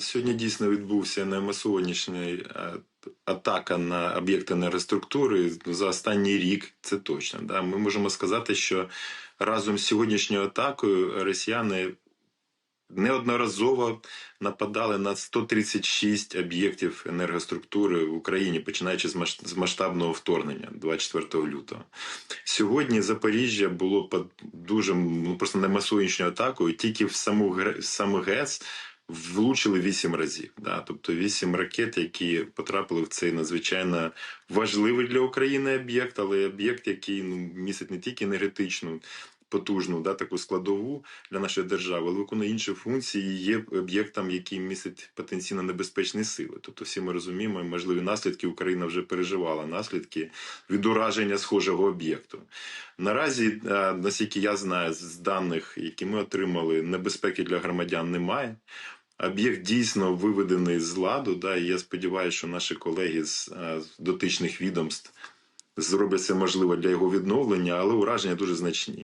Сьогодні дійсно відбувся наймасованіший е, атака на об'єкти енергоструктури за останній рік. Це точно. Да? Ми можемо сказати, що разом з сьогоднішньою атакою росіяни неодноразово нападали на 136 об'єктів енергоструктури в Україні, починаючи з масш- масштабного вторгнення 24 лютого. Сьогодні Запоріжжя було під дуже ну, просто наймасовішньою атакою. Тільки в саму в саму ГЕС влучили вісім разів. Да? Тобто вісім ракет, які потрапили в цей надзвичайно важливий для України об'єкт, але об'єкт, який ну, містить не тільки енергетичну. Потужну да, таку складову для нашої держави, але виконує інші функції і є об'єктом, який містить потенційно небезпечні сили. Тобто, всі ми розуміємо, можливі наслідки Україна вже переживала наслідки від ураження схожого об'єкту. Наразі, е, наскільки я знаю, з даних, які ми отримали, небезпеки для громадян немає. Об'єкт дійсно виведений з ладу. Да, і я сподіваюся, що наші колеги з е, з дотичних відомств зроблять все можливе для його відновлення, але ураження дуже значні.